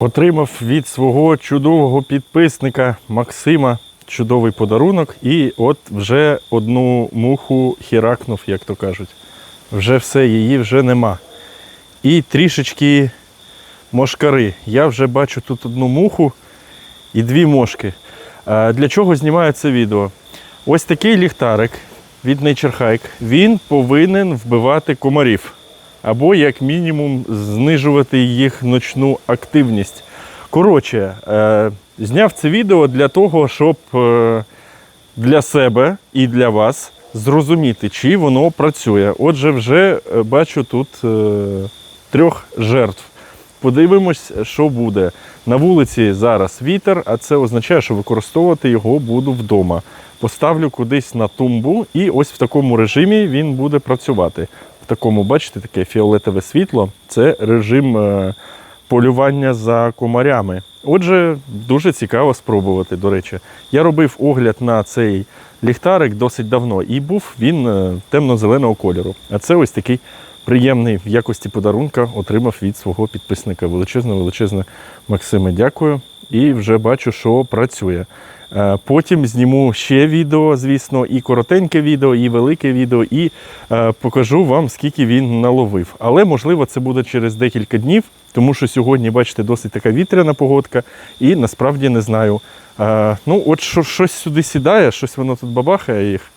Отримав від свого чудового підписника Максима чудовий подарунок, і от вже одну муху хіракнув, як то кажуть. Вже все, її вже нема. І трішечки мошкари. Я вже бачу тут одну муху і дві мошки. Для чого знімаю це відео? Ось такий ліхтарик від Nature Hike, він повинен вбивати комарів. Або, як мінімум, знижувати їх ночну активність. Коротше, е, зняв це відео для того, щоб е, для себе і для вас зрозуміти, чи воно працює. Отже, вже е, бачу тут трьох жертв. Подивимось, що буде. На вулиці зараз вітер, а це означає, що використовувати його буду вдома. Поставлю кудись на тумбу, і ось в такому режимі він буде працювати. Такому, бачите, таке фіолетове світло це режим е, полювання за комарями. Отже, дуже цікаво спробувати. До речі, я робив огляд на цей ліхтарик досить давно, і був він е, темно-зеленого кольору. А це ось такий приємний в якості подарунка отримав від свого підписника. Величезне, величезне Максиме, дякую. І вже бачу, що працює. Е, Потім зніму ще відео, звісно, і коротеньке відео, і велике відео, і е, покажу вам, скільки він наловив. Але можливо це буде через декілька днів, тому що сьогодні, бачите, досить така вітряна погодка, і насправді не знаю. Е, ну, от що, щось сюди сідає, щось воно тут бабахає їх.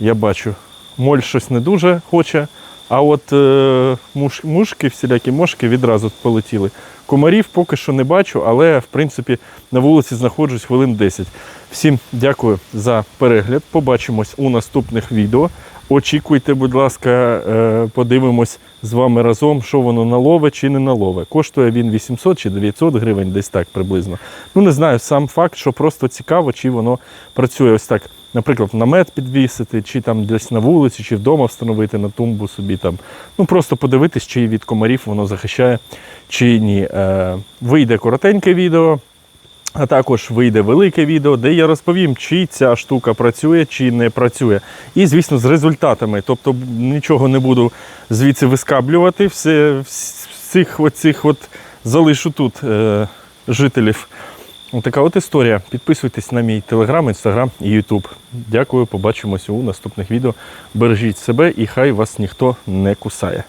Я бачу. Моль щось не дуже хоче. А от е, муш, мушки, всілякі мошки відразу полетіли. Комарів поки що не бачу, але в принципі на вулиці знаходжусь хвилин 10. Всім дякую за перегляд. Побачимось у наступних відео. Очікуйте, будь ласка, е, подивимось з вами разом, що воно налове чи не налове. Коштує він 800 чи 900 гривень, десь так приблизно. Ну не знаю, сам факт, що просто цікаво, чи воно працює ось так. Наприклад, намет підвісити, чи там десь на вулиці, чи вдома встановити на тумбу собі там. Ну просто подивитись, чи від комарів воно захищає, чи ні. Е, вийде коротеньке відео. А також вийде велике відео, де я розповім, чи ця штука працює, чи не працює. І, звісно, з результатами. Тобто нічого не буду звідси вискаблювати. Всіх оцих от залишу тут е, жителів. Така от історія. Підписуйтесь на мій телеграм, інстаграм і ютуб. Дякую, побачимося у наступних відео. Бережіть себе і хай вас ніхто не кусає.